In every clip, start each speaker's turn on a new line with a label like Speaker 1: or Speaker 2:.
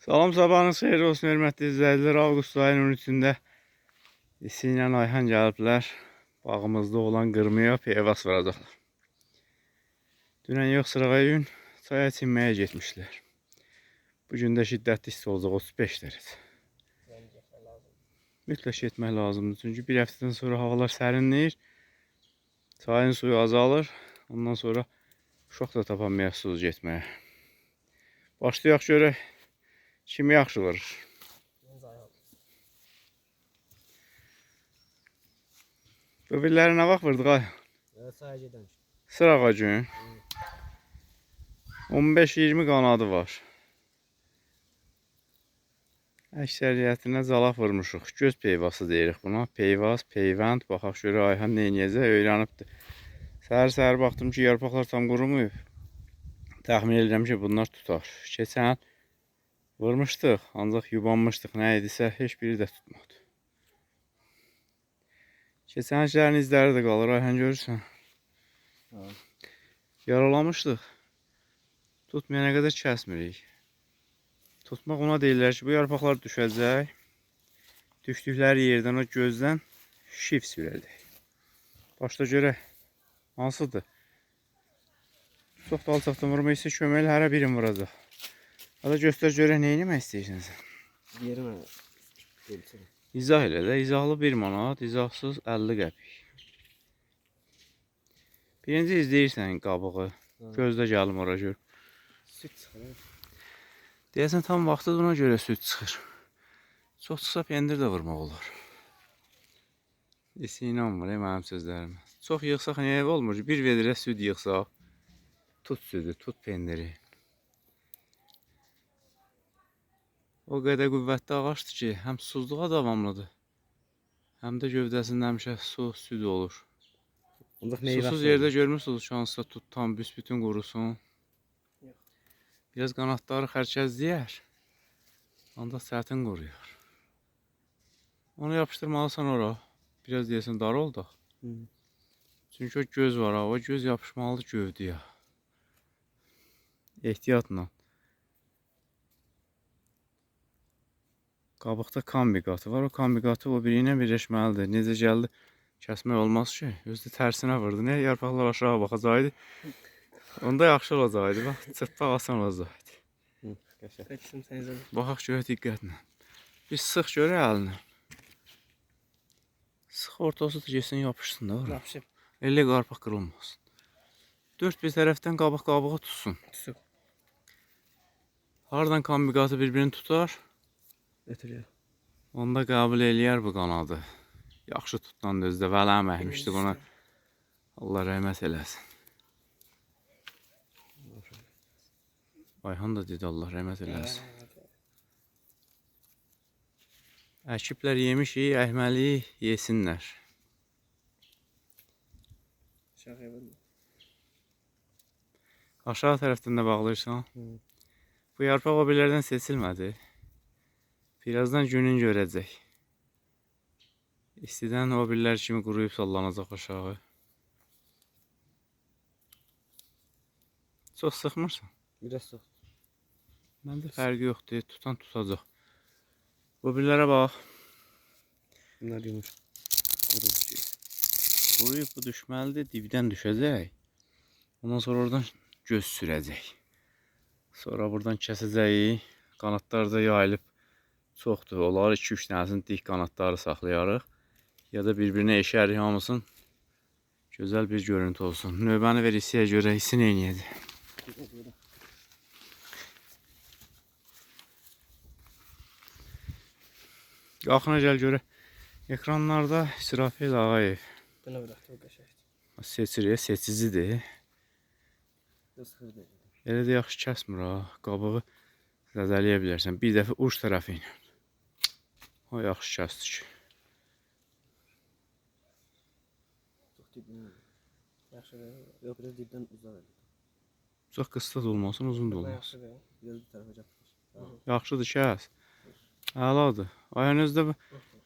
Speaker 1: Salam sabahınız xeyir olsun, hörmətli izləyicilər. Avqust ayının 13-də İsi ilə Ayhan gəliblər. Bağımızda olan qırmaya peyvas vuracaqlar. Dünən yox sırağa gün çaya çinməyə getmişlər. Bugün də şiddətli hiss olacaq 35 dərəcə. Mütləq etmək lazımdır. Çünki bir həftədən sonra havalar sərinləyir. Çayın suyu azalır. Ondan sonra uşaq da tapan məhsul getməyə. Başlayaq görək. Çimi yaxşı vurur. Böbürlərə nə vaxt vurduq ay? Sərgədən. Sıra ağacın. 15-20 kanadı var. Əksəriyyətinə calaq vurmuşuq. Göz peyvası deyirik buna. Peyvas, peyvənd. Baxaq görə Ayhan neyniyəcək? Öyrənibdir. Səhər-səhər baxdım ki, yarpaqlar tam qurumuyub. Təxmin edirəm ki, bunlar tutar. Keçən Vurmuştuk ancak yubanmıştık ne idiyse hiçbiri de tutmadı. Keçən işlərin izləri də qalır, ayhan görürsən. Yaralamışdıq. Tutmayana qədər kəsmirik. Tutmak ona deyirlər ki, bu yarpaqlar düşəcək. Düşdükləri yerden, o gözdən şif sürəcək. Başda görək, hansıdır? Çox da alçaqdan vurma isə köməklə hərə birini vuracaq. Ya da göstərici görək nə etmək istəyirsiniz?
Speaker 2: Yerimə demişəm.
Speaker 1: İzah elə də, izahlı 1 manat, izahsız 50 qəpik. Birinci izləyirsən qabığı. gözde gəlmir ora gör. Süt çıxır. Deyəsən tam vaxtı buna görə süt çıxır. Çox çıxsa pendir də vurmaq olar. Heç inanmır e, mənim sözlərimə. Çox yığsaq nəyə olmur? Bir vedrə süt yığsaq, tut südü, tut pendiri. O qədər qüvvətli ağacdır ki, həm susuzluğa davamlıdır, həm də gövdəsində həmişə su, süd olur. Ancaq meyvə Susuz yerdə görmürsünüz ki, hansısa tutam, büsbütün qurusun. Biraz qanadları xərkəzləyər, ancaq sətin qoruyur. Onu yapışdırmalısan ora, biraz deyəsən dar oldu. Çünkü o göz var, ha, o göz yapışmalıdır gövdəyə. Ehtiyatla. Qabıqda kambiqatı var. O kambiqatı o biri ilə birləşməlidir. Necə gəldi? Kəsmək olmaz ki. Şey. Özü tərsinə vurdu. ne yarpaqlar aşağı baxacaqdı. Onda yaxşı olacaqdı. Bax, çırpmaq asan olacaqdı. Baxaq görə diqqətlə. Bir sıx görə əlini. Sıx ortası da gəlsin yapışsın da. Yapışıb. Elə qarpaq qırılmasın. dört bir tərəfdən qabaq qabağı tutsun. Tutsun. Hardan kambiqatı bir-birini tutar? ötürüyor. Onda qəbul eləyər bu qanadı. Yaxşı tutan dözdü, vələm əkmişdi bunu. Allah rəhmət eləsin. Ayhan da dedi Allah rəhmət eləsin. Əkiblər yemişik, ehmeli yesinler. Aşağı tərəfdən da bağlayırsan. Bu yarpaq o sesilmedi. seçilmədi. Birazdan gününce örəcək. İstidən o birlər kimi quruyub sallanacaq aşağı. Çox sıxmırsan?
Speaker 2: Biraz sıx. Məndə
Speaker 1: fərqi yoxdur, tutan tutacaq. Bu birlərə bax. Bunlar yumuş. Quruyub ki. bu düşməlidir, dibdən düşəcək. Ondan sonra oradan göz sürəcək. Sonra buradan kəsəcək. Qanadlar da yayılıb çoxdur. Onları 2-3 dənəsinin dik qanadları saxlayarıq. Ya da bir-birinə eşərik hamısın. Gözəl bir görüntü olsun. Növbəni ver hissəyə görə hissin eləyəcək. Qalxına gəl görə. Ekranlarda Sirafil Ağayev. Belə bıraxdı o qəşəngdir. Seçir, seçicidir. Elə də yaxşı kəsmir ha. Qabığı zədələyə bilərsən. Bir dəfə uç tərəfi ilə. O yaxşı kəsdik. Çox dibdən. Yaxşı, yox biraz dibdən uzaq elə. da olmasın, uzun da olmasın. Biraz bir Yaxşıdır kəs. Əladır. Ayınızda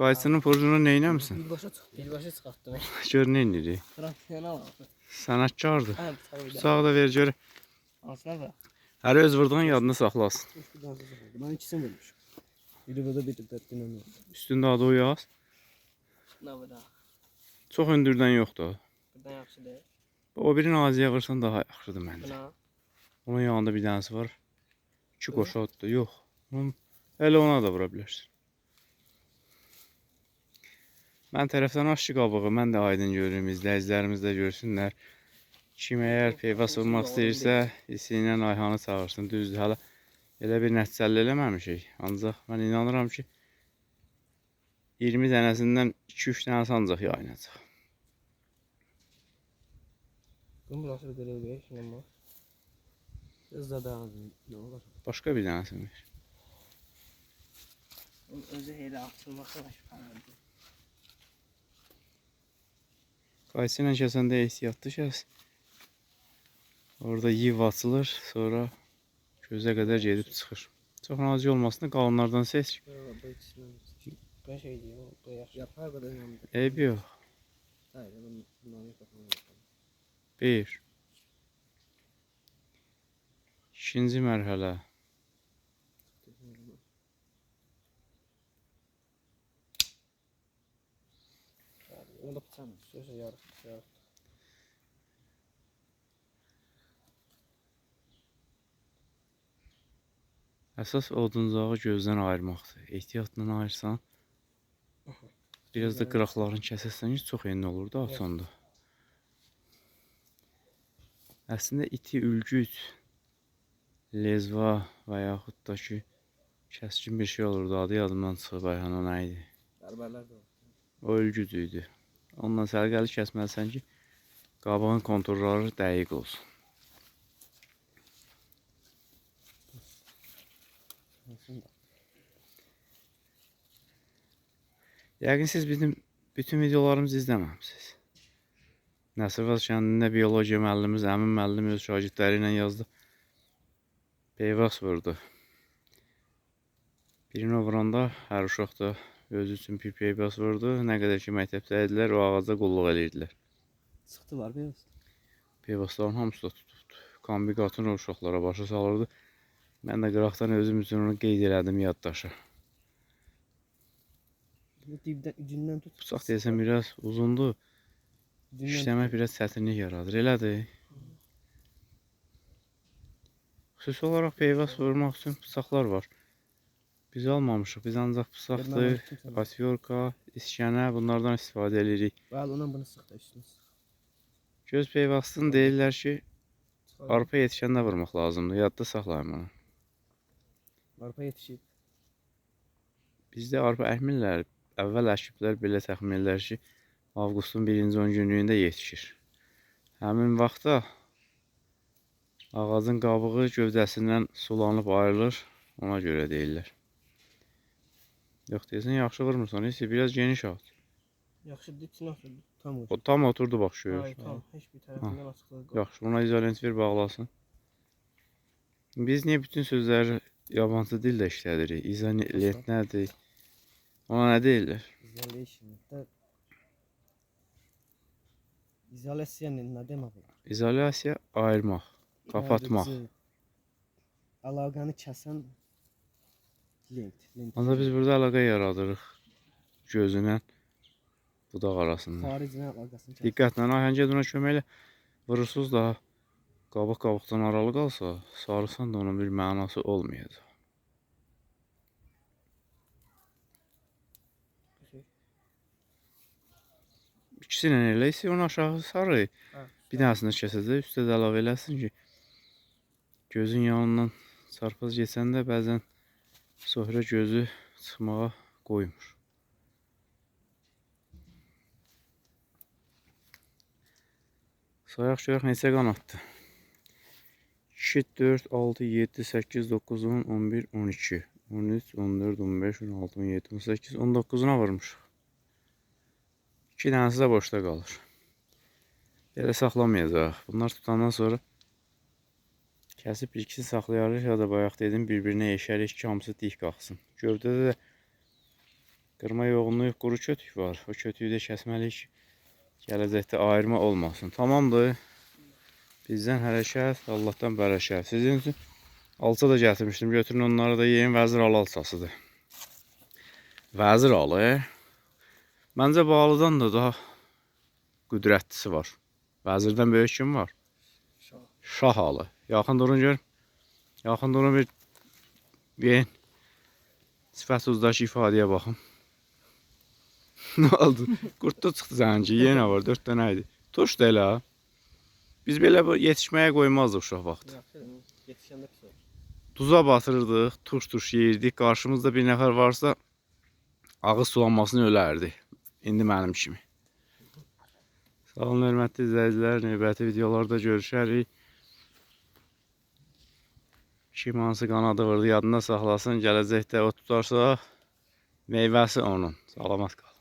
Speaker 1: qayçının forjunu nə etmisən? Birbaşa çıx, birbaşa çıxartdım. Gör nə edirik. Professional. Sənətkardır. Hə, bıçağı da ver gör. Asla da. Hər öz vurduğun yadında saxlasın. Mən ikisini vermişəm. ഇരുപത് ബിരുദത്തിനൊന്നും Üstündə adı o yaz. Navara. Çox hündürdən yoxdur. Buradan yaxşı deyil. O birini az yağırsan daha yaxşıdır məncə. Buna. Onun yanında bir dənəsi var. İki Öyle. qoşa Yok. Yox. Onun elə ona da vurabilirsin. Ben Mən tərəfdən aş Ben de aydın görürəm, izləyicilərimiz de görsünler. Kim əgər peyva sığmaq istəyirsə, İsi Ayhanı çağırsın. Düzdür, hala elə bir nəticəli eləməmişik. Şey. Ancaq mən inanıram ki, 20 dənəsindən 2-3 dənəsi ancaq yayınacaq. Bunun burası bir belə bir şey olmaz. Biraz da daha ne olur? Başka bir tanesi mi? Özü hele açılmakla başlanırdı. Kayısıyla kesen de ehtiyatlı şahs. Orada yiv atılır sonra Közə kadar gedib çıxır. Çok nazik olmasına qalınlardan seç. Eyb yox. Bir. İkinci mərhələ. Onu da bıçamır. Sözü yarım. Əsas oduncağı gözdən ayırmaqdır. Ehtiyatla ayırsan, biraz da qıraqlarını kəsəsən, çox eni olur da asandır. Əslində iti ülgüc, lezva və yaxud da ki, kəskin bir şey olurdu. Adı yadımdan çıxıb ayhan neydi? nə idi? O ülgüc idi. Ondan sərqəli kəsməlisən ki, qabağın konturları dəqiq olsun. Yəqin siz bizim bütün videolarımızı izləməmisiniz. Nəsir Vazişəndində biologiya müəllimimiz Əmin müəllim öz şagirdləri ilə yazdı. Beyvas vurdu. Birin vuranda hər uşaq da özü üçün bir beyvas vurdu. Nə qədər ki məktəbdə idilər, o ağaca qulluq eləyirdilər. Çıxdılar beyvas. Beyvasların hamısı da tutubdu. Kombi qatın uşaqlara başa salırdı. Mən də qıraqdan özüm üçün onu qeyd elədim yaddaşa. Dibden, ucundan tut. Pusaq deyəsən biraz uzundu. İşleme biraz çətinlik yaradır. Elədir. Xüsusi olarak peyvaz vurmaq için pusaklar var. Biz almamışıq. Biz ancaq bıçaqdır, atyorka, iskənə bunlardan istifadə edirik. Bəli, ondan bunu sıx da üstünə sıx. Göz peyvəsini deyirlər ki, arpa yetişəndə vurmaq lazımdır. Yadda saxlayın bunu. Arpa yetişib. Bizdə arpa əhmirlər əvvəl əkiblər belə təxminlər ki, avqustun 1-10 günlüyündə yetişir. Həmin vaxtda ağacın qabığı gövdəsindən sulanıb ayrılır, ona görə deyirlər. Yox desən, yaxşı vurmursan, isə biraz geniş at. Yaxşı, dikin tam oturdu. O tam oturdu bax şöyə. Hayır, tam, heç bir tərəfindən açıqlığı qoy. Yaxşı, buna izolent ver, bağlasın. Biz niyə bütün sözləri yabancı dildə işlədirik? İzolent nədir? Ona ne değiller? İzolation'da
Speaker 2: İzolasyanın ne demek?
Speaker 1: İzolasya ayırmak, kapatmak. Alaqanı kəsən lent. lent. Onda biz burada əlaqə yaradırıq gözünə budaq arasında. Xaricinə əlaqəsini kəsir. Diqqətlə ahəng edinə köməklə vurursunuz da qabıq qabıqdan aralı qalsa, sarısan da onun bir mənası olmayacaq. İkisini elə isə onun aşağı sarı hə, bir dənəsini kəsəcək, üstə də əlavə eləsin ki, gözün yanından sarpaz de bəzən sohra gözü çıxmağa qoymur. Sayaq görək neçə qanatdır. 2, 4, 6, 7, 8, 9, 10, 11, 12, 13, 14, 15, 16, 17, 18, 19'una una varmışıq. İki tanəsi də boşda qalır. Elə saxlamayacaq. Bunlar tutandan sonra kəsib ikisini saxlayarıq ya da bayaq dedim birbirine birinə yeşərik ki, hamısı dik qalxsın. Gövdədə de qırma yoğunluq quru kötük var. O kötüyü de kəsməliyik ki, gələcəkdə ayırma olmasın. Tamamdır. Bizdən hərəkət, Allahdan bərəkət. Sizin üçün alça da gətirmişdim. Götürün onları da yiyin. Vəzir al alçasıdır. Vəzir alı. Məncə bağlıdan da daha qüdrətlisi var. Vəzirdən böyük kim var? Şah. Şah halı. Yaxın durun gör. Yaxın durun bir yeyin. Sifət uzdaşı ifadəyə baxın. Ne oldu? Qurt da çıxdı zənci. Yenə var. Dörd dənə idi. Tuş da elə. Biz belə yetişməyə qoymazdıq uşaq vaxtı. Yetişəndə pis olur. Duza batırırdıq, tuş-tuş yeyirdik. Qarşımızda bir nəfər varsa ağız sulanmasını ölərdi. İndi mənim kimi. Sağ olun, hörmətli izləyicilər. Növbəti videolarda görüşərik. Kim hansı qanadı vurdu yadında saxlasın. Gələcəkdə o tutarsa meyvəsi onun. Salamat qal.